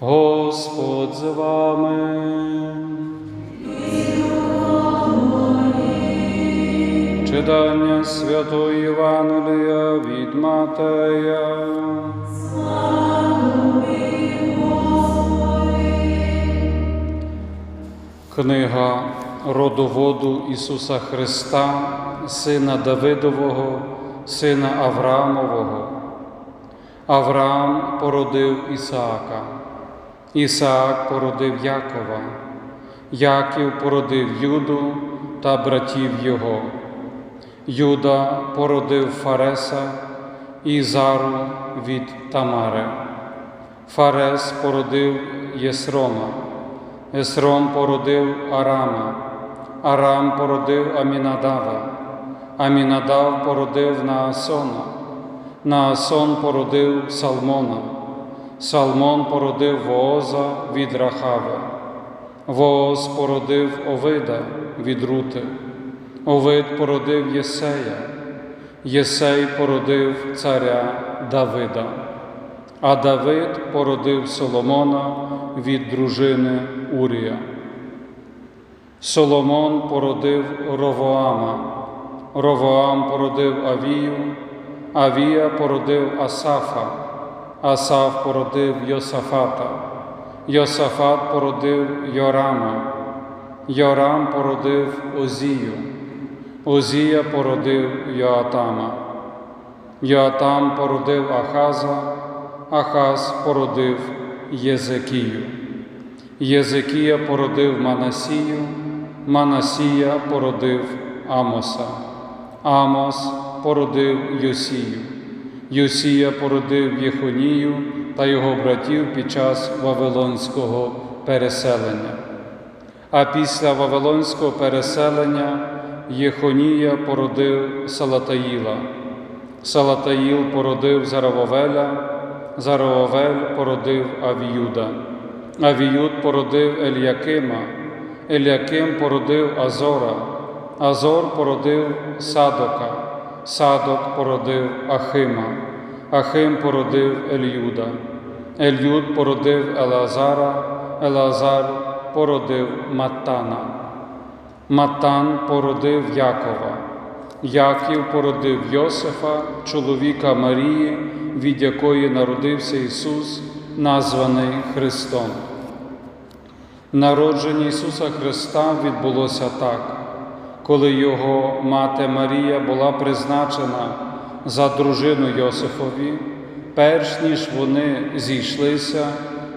Господь з вами. Читання Святого Євангелія від Матея. Книга родоводу Ісуса Христа, Сина Давидового, Сина Авраамового. Авраам породив Ісаака, Ісаак породив Якова, Яків породив Юду та братів його. Юда породив Фареса і Зару від Тамари. Фарес породив Єсрома, Єсром породив Арама, Арам породив Амінадава, Амінадав породив Наасона, Наасон породив Салмона, Салмон породив Вооза від Рахави, Вооз породив Овида від Рути, Овид породив Єсея, Єсей породив царя Давида, а Давид породив Соломона від дружини Урія. Соломон породив Ровоама, Ровоам породив Авію, Авія породив Асафа, Асаф породив Йосафата, Йосафат породив Йорама, Йорам породив Озію, Озія породив Йоатама, Йоатам породив Ахаза, Ахаз породив Єзекію. Єзекія породив Манасію, Манасія породив Амоса, Амос породив Йосію, Йосія породив Єхонію та його братів під час Вавилонського переселення. А після Вавилонського переселення Єхонія породив Салатаїла, Салатаїл породив Заравовеля, Заравовель породив Авіюда. Авіюд породив Еліякима, Еліяким породив Азора, Азор породив Садока, Садок породив Ахима, Ахим породив Ельюда, Ельюд породив Елазара, Елазар породив Маттана, Маттан породив Якова, Яків породив Йосифа, чоловіка Марії, від якої народився Ісус, названий Христом. Народження Ісуса Христа відбулося так, коли Його мати Марія була призначена за дружину Йосифові, перш ніж вони зійшлися,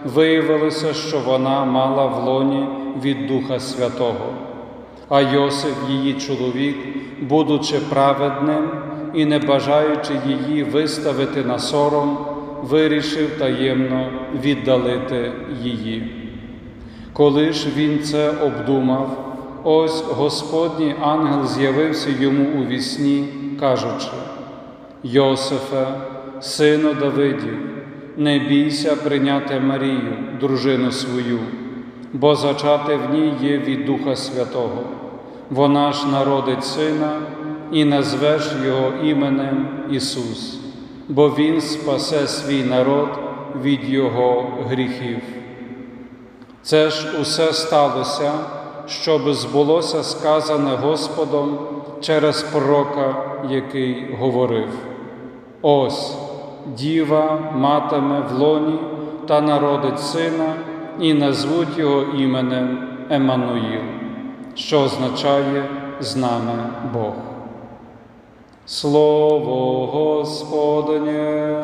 виявилося, що вона мала в лоні від Духа Святого. А Йосиф, її чоловік, будучи праведним і не бажаючи її виставити на сором, вирішив таємно віддалити її. Коли ж він це обдумав, ось Господній ангел з'явився йому у вісні, кажучи: Йосифе, сину Давидів, не бійся прийняти Марію, дружину свою, бо зачати в ній є від Духа Святого. Вона ж народить сина і назвеш його іменем Ісус, бо Він спасе свій народ від Його гріхів. Це ж усе сталося, щоб збулося сказане Господом через пророка, який говорив: Ось діва матиме в лоні та народить сина, і назвуть його іменем Еммануїл, що означає з нами Бог. Слово Господнє.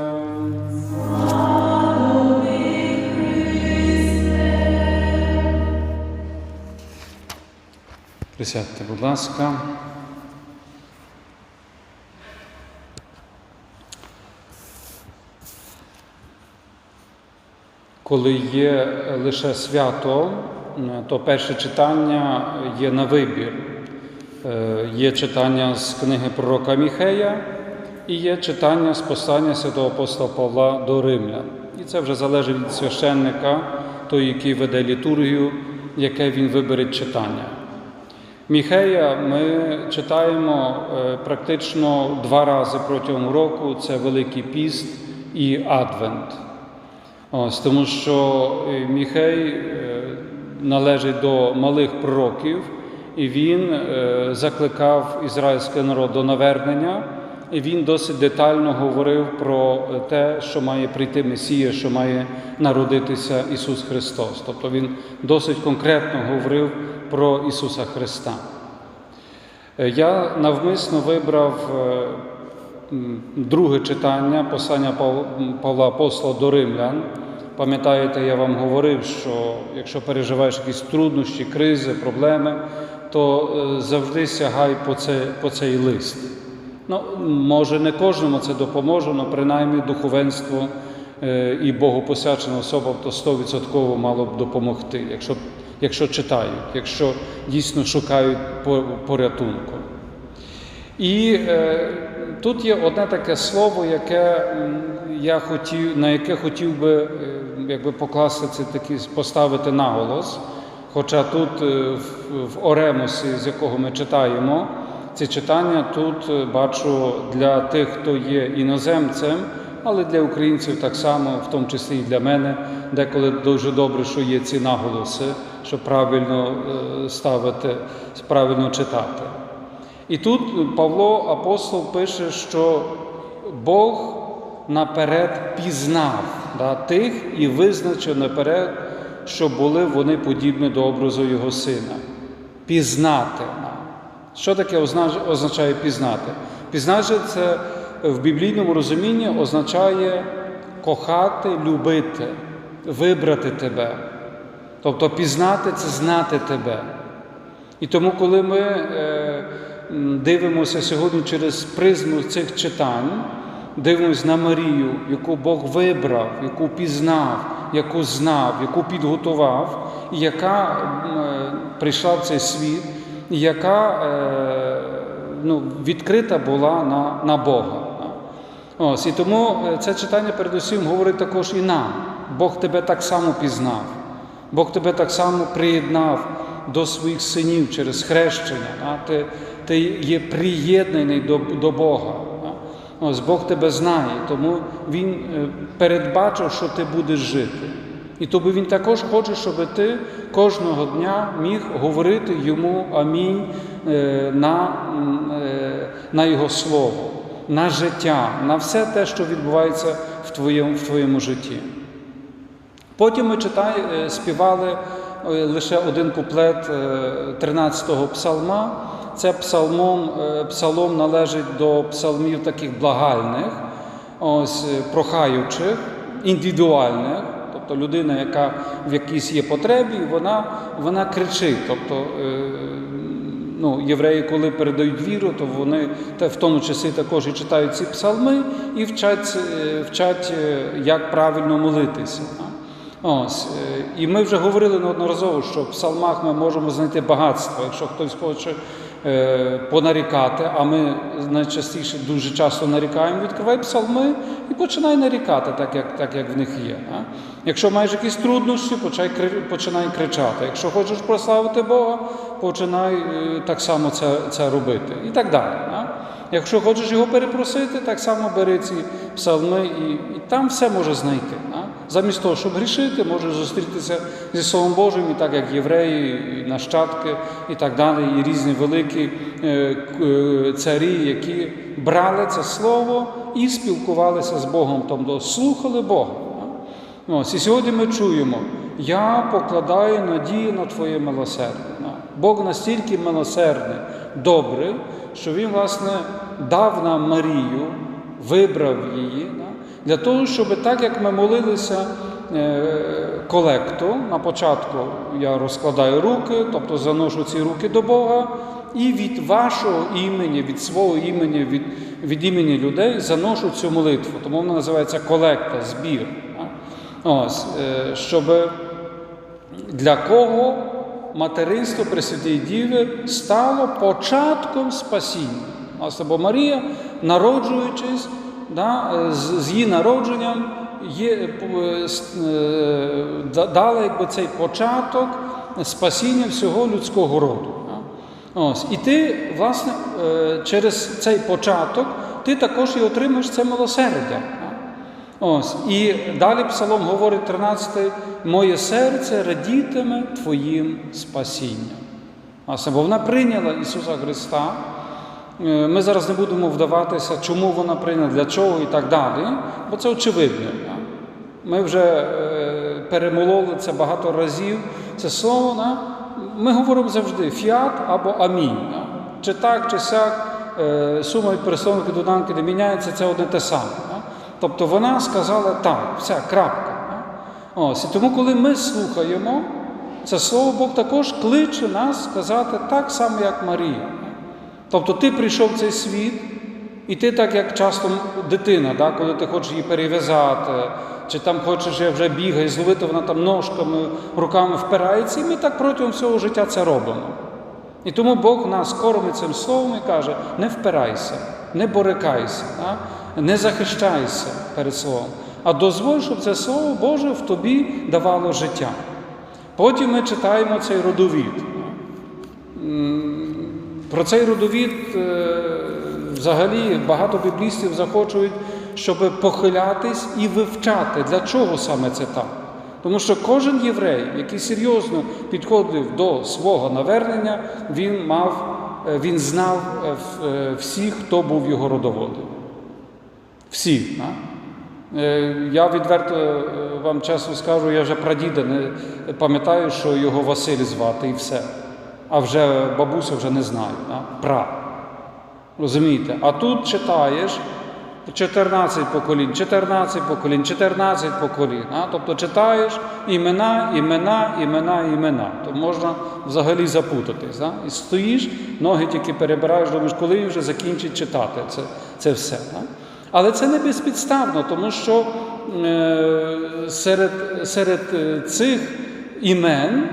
Присядьте, будь ласка. Коли є лише свято, то перше читання є на вибір. Е, Є читання з книги пророка Міхея і є читання з послання святого апостола Павла до Римлян. І це вже залежить від священника, той, який веде літургію, яке він вибере читання. Міхея ми читаємо е, практично два рази протягом року: це Великий піст і Адвент. Ось, тому що е, Міхей е, належить до малих пророків, і він закликав ізраїльський народ до навернення, і він досить детально говорив про те, що має прийти Месія, що має народитися Ісус Христос. Тобто Він досить конкретно говорив про Ісуса Христа. Е, Я навмисно вибрав е, друге читання послання Павла Апостола до Римлян. Пам'ятаєте, я вам говорив, що якщо переживаєш якісь труднощі, кризи, проблеми, то е, завжди сягай по, це, по цей лист. Ну, може, не кожному це допоможе, але принаймні духовенство е, і богопосячена особа то 100% мало б допомогти, якщо, якщо читають, якщо дійсно шукають порятунку. І е, тут є одне таке слово, яке я хотів, на яке хотів би е, якби покласти це такі, поставити наголос. Хоча тут е, в, в Оремусі, з якого ми читаємо, ці читання тут е, бачу для тих, хто є іноземцем, але для українців так само, в тому числі і для мене, деколи дуже добре, що є ці наголоси, щоб правильно е, ставити, правильно читати. І тут Павло апостол пише, що Бог наперед пізнав да, тих і визначив наперед, що були вони подібні до образу Його сина. Пізнати. Що таке означає пізнати? Пізнати це в біблійному розумінні означає кохати, любити, вибрати тебе. Тобто пізнати це знати тебе. І тому, коли ми е, дивимося сьогодні через призму цих читань, дивимося на Марію, яку Бог вибрав, яку пізнав, яку знав, яку підготував, і яка е, прийшла в цей світ, яка е, ну, відкрита була на, на Бога. Ось, і тому е, це читання передусім говорить також і нам. Бог тебе так само пізнав. Бог тебе так само приєднав до своїх синів через хрещення. Ти, ти є приєднаний до, до Бога. Ось Бог тебе знає, тому Він е, передбачив, що ти будеш жити. І тобі Він також хоче, щоб ти кожного дня міг говорити йому амінь е, на, е, на Його Слово, на життя, на все те, що відбувається в твоєму, в твоєму житті. Потім ми читай, е, співали лише один куплет 13-го псалма. Це псалмом, псалом належить до псалмів таких благальних, ось, прохаючих, індивідуальних. Тобто людина, яка в якійсь є потребі, вона, вона кричить. Тобто, е, ну, євреї, коли передають віру, то вони в тому числі також і читають ці псалми і вчать, е, вчать е, як правильно молитися. Ось, і ми вже говорили неодноразово, що в псалмах ми можемо знайти багатство. Якщо хтось хоче понарікати, а ми найчастіше дуже часто нарікаємо, відкривай псалми і починай нарікати, так як, так, як в них є. А? Якщо маєш якісь труднощі, почай, починай кричати. Якщо хочеш прославити Бога, починай е, так само це, це робити. І так далі. А? Якщо хочеш його перепросити, так само бери ці псалми і, і там все може знайти. А? Замість того, щоб грішити, можеш зустрітися зі Словом Божим, і так як євреї, і нащадки, і так далі, і різні великі е, е, царі, які брали це слово і спілкувалися з Богом, тобто слухали Бога. Ось, і сьогодні ми чуємо, я покладаю надію на Твоє милосердя. Бог настільки милосердний, добрий, що Він, власне, дав нам Марію, вибрав її, для того, щоб так як ми молилися е, колекту, на початку я розкладаю руки, тобто заношу ці руки до Бога, і від вашого імені, від свого імені, від, від імені людей заношу цю молитву. Тому вона називається колекта, збір. Ось, е, щоб для кого материнство Пресвятої Діви стало початком спасіння. Ось, Бо Марія, народжуючись, да, з, її народженням є, е, е, да- дала якби, цей початок спасіння всього людського роду. да. Ось, і ти, власне, е, через цей початок ти також і отримаєш це милосердя. Ось. І далі Псалом говорить 13, моє серце радітиме Твоїм спасінням. Бо вона прийняла Ісуса Христа. Е, Ми зараз не будемо вдаватися, чому вона прийняла, для чого і так далі, бо це очевидно. Ми вже е, перемололи це багато разів. Це слово, ми говоримо завжди фіат або амінь. Чи так, чи сяк, е, сума від перестановки доданки не міняється, це одне те саме. Тобто вона сказала так, все, крапка. Ось, і тому, коли ми слухаємо, це слово Бог також кличе нас сказати так само, як Марія. Тобто ти прийшов в цей світ, і ти так, як часто дитина, да, коли ти хочеш її перев'язати, чи там хочеш я вже бігає, зловити, вона там ножками, руками впирається, і ми так протягом всього життя це робимо. І тому Бог нас кормить цим словом і каже: не впирайся, не борикайся, да? не захищайся перед словом, а дозволь, щоб це слово Боже в тобі давало життя. Потім ми читаємо цей родовід. Про цей родовід е, взагалі багато біблістів захочують, щоб похилятись і вивчати, для чого саме це так. Тому що кожен єврей, який серйозно підходив до свого навернення, він мав, е, він знав е, всіх, хто був його родоводом. Всі. Я відверто вам чесно скажу, я вже прадіда не пам'ятаю, що його Василь звати і все. А вже бабуся вже не знаю. Да? Пра. Розумієте? А тут читаєш 14 поколінь, 14 поколінь, 14 поколінь. А? Тобто читаєш імена, імена, імена, імена. То можна взагалі запутатись. Да? І стоїш, ноги тільки перебираєш, думаєш, коли він вже закінчить читати це, це все. Да? Але це не безпідставно, тому що е, серед, серед е, цих імен,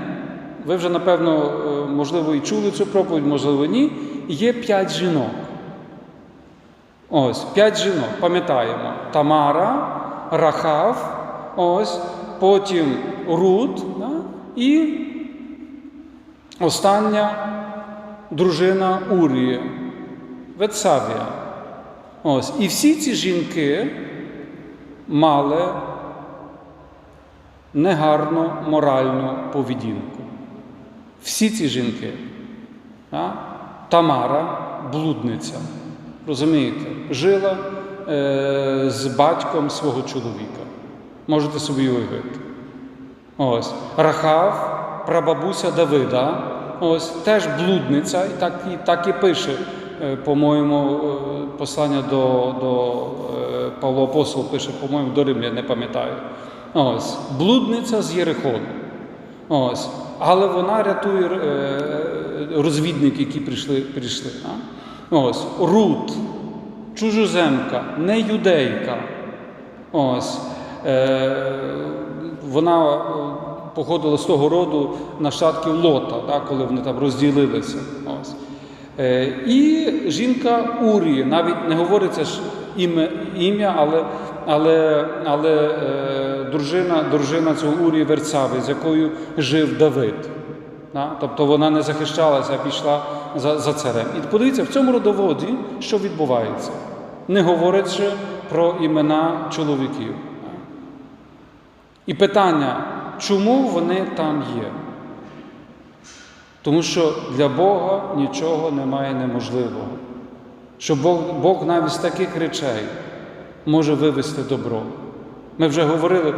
ви вже напевно, е, можливо, і чули цю проповідь, можливо, ні, є п'ять жінок. Ось, п'ять жінок, пам'ятаємо. Тамара, Рахав, ось, потім Рут да? і остання дружина Урії, Ветсавія. Ось. І всі ці жінки мали негарну моральну поведінку. Всі ці жінки. Да? Тамара блудниця. Розумієте, жила е, з батьком свого чоловіка. Можете собі уявити. Ось. Рахав, прабабуся Давида, ось теж блудниця, і так і, так і пише, е, по-моєму, е, послання до, до е, Павло Апостол пише, по-моєму, до Римля, не пам'ятаю. Ось. Блудниця з Єрихону. Ось. Але вона рятує е, розвідників, які прийшли. прийшли? Ось. Рут, чужоземка, не юдейка. Ось. Е, вона е, походила з того роду нащадків Лота, да, коли вони там розділилися. Ось. Е, і жінка Урії, навіть не говориться ж ім'я, але, але, але е, дружина, дружина цього Урії Верцави, з якою жив Давид. Да? Тобто вона не захищалася, а пішла за, за царем. І подивіться, в цьому родоводі що відбувається, не говорячи про імена чоловіків. І питання, чому вони там є? Тому що для Бога нічого немає неможливого. Що Бог, Бог навіть з таких речей може вивести добро. Ми вже говорили,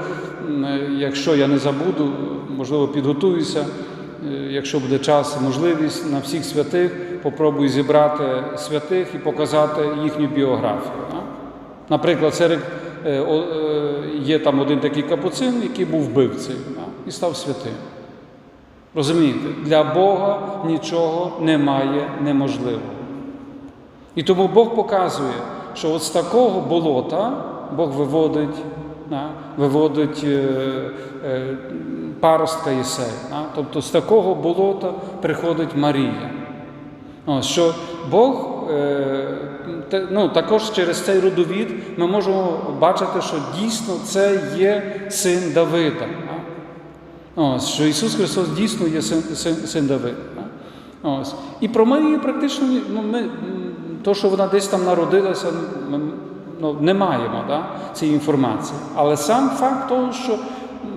якщо я не забуду, можливо, підготуюся, е, якщо буде час і можливість на всіх святих, попробую зібрати святих і показати їхню біографію. Наприклад, серед е, е, є там один такий капуцин, який був вбивцею і став святим. Розумієте, для Бога нічого немає неможливого. І тому Бог показує, що от з такого болота Бог виводить, да, виводить е, е, паростка Єсей. Да, тобто з такого болота приходить Марія. О, що Бог е, ну, також через цей родовід ми можемо бачити, що дійсно це є син Давида. да. Ось, що Ісус Христос дійсно є син, син, син Давида. да. Ось. І про Марію практично ну, ми, то, що вона десь там народилася, ну, не маємо да, цієї інформації. Але сам факт того, що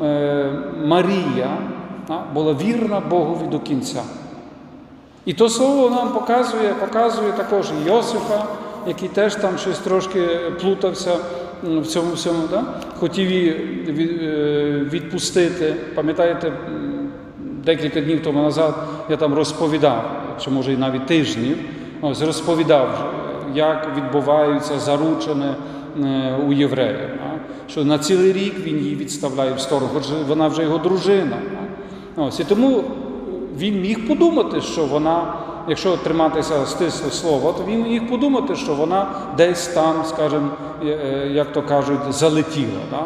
е, Марія да, була вірна Богові до кінця. І то слово нам показує, показує також Йосифа, який теж там щось трошки плутався в цьому всьому, да? хотів її е, відпустити. Пам'ятаєте, декілька днів тому назад я там розповідав, чи може і навіть тижнів, ось розповідав, як відбуваються заручини е, у євреїв. Що на цілий рік він її відставляє в сторону, хоч вона вже його дружина. Ось, і тому він міг подумати, що вона, якщо триматися стисло слова, то він міг подумати, що вона десь там, скажімо, е, е, як то кажуть, залетіла, да?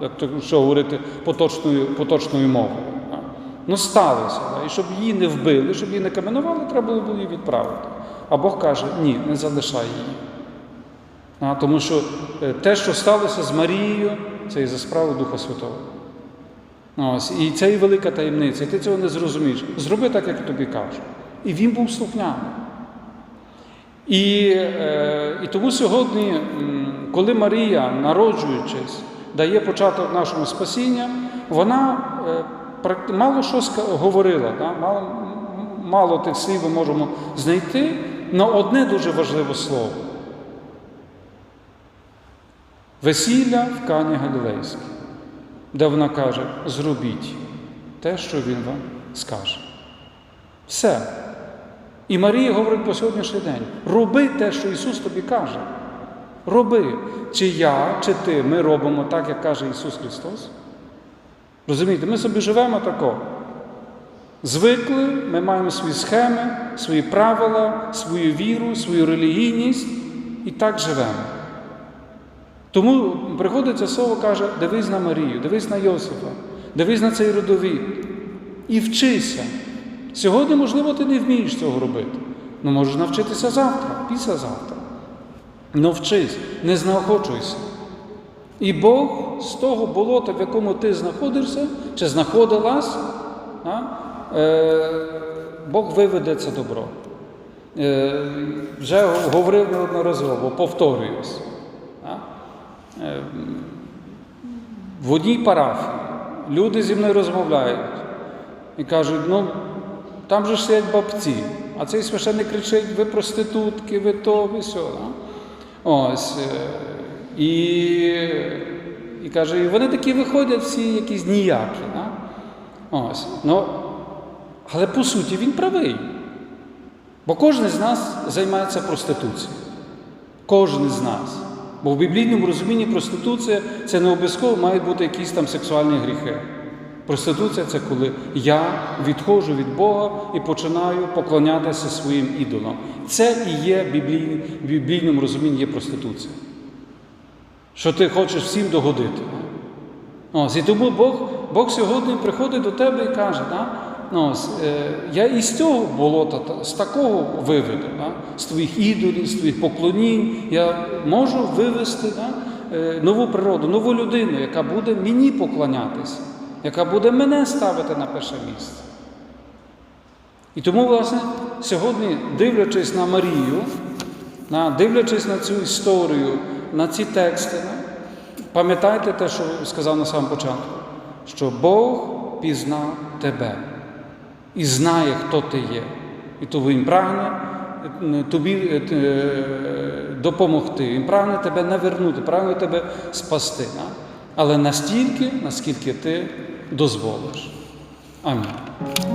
як то що говорити поточною, поточною мовою. Да? Ну сталося. Да? І щоб її не вбили, щоб її не каменували, треба було її відправити. А Бог каже, ні, не залишай її. А, тому що е, те, що сталося з Марією, це і за справу Духа Святого. Ось, і це і велика таємниця, і ти цього не зрозумієш. Зроби так, як тобі кажу. І він був слухняним. І, е, і тому сьогодні, коли Марія, народжуючись, дає початок нашому спасіння, вона е, мало що говорила, да? мало, мало тих слів ми можемо знайти, але одне дуже важливе слово. Весілля в Кані Галілейській, де вона каже: зробіть те, що він вам скаже. Все. І Марія говорить по сьогоднішній день: роби те, що Ісус тобі каже. Роби. Чи я, чи ти, ми робимо так, як каже Ісус Христос. Розумієте, ми собі живемо тако. Звикли, ми маємо свої схеми, свої правила, свою віру, свою релігійність і так живемо. Тому приходить це слово, каже, дивись на Марію, дивись на Йосифа, дивись на цей родовід і вчися. Сьогодні, можливо, ти не вмієш цього робити. Ну можеш навчитися завтра, післязавтра. Ну вчись, не знаохочуйся. І Бог з того болота, в якому ти знаходишся, чи знаходилась, Бог виведе це добро. Е, вже говорив неодноразово, повторююсь. Е, в одній парафії люди зі мною розмовляють і кажуть, ну там же ж сидять бабці, а цей священник кричить, ви проститутки, ви то, ви сьо. Ось. е, І, і каже, вони такі виходять всі якісь ніякі. Ось. Ну, але по суті він правий. Бо кожен з нас займається проституцією. Кожен з нас. Бо в біблійному розумінні проституція це не обов'язково мають бути якісь там сексуальні гріхи. Проституція це коли я відходжу від Бога і починаю поклонятися своїм ідолам. Це і є біблій, в біблійному розумінні є проституція. Що ти хочеш всім догодити. Ось, і тому Бог, Бог сьогодні приходить до тебе і каже, да? Ну, ось, е, я із цього болота, з такого виведу, да? з твоїх ідолів, з твоїх поклонінь, я можу вивести да? е, нову природу, нову людину, яка буде мені поклонятися, яка буде мене ставити на перше місце. І тому, власне, сьогодні, дивлячись на Марію, на, дивлячись на цю історію, на ці тексти, пам'ятайте те, що сказав на самому початку, що Бог пізнав тебе і знає, хто ти є. І тому Він прагне е, тобі е, е, допомогти, Він прагне тебе навернути, прагне тебе спасти. Але настільки, наскільки ти дозволиш. Амінь.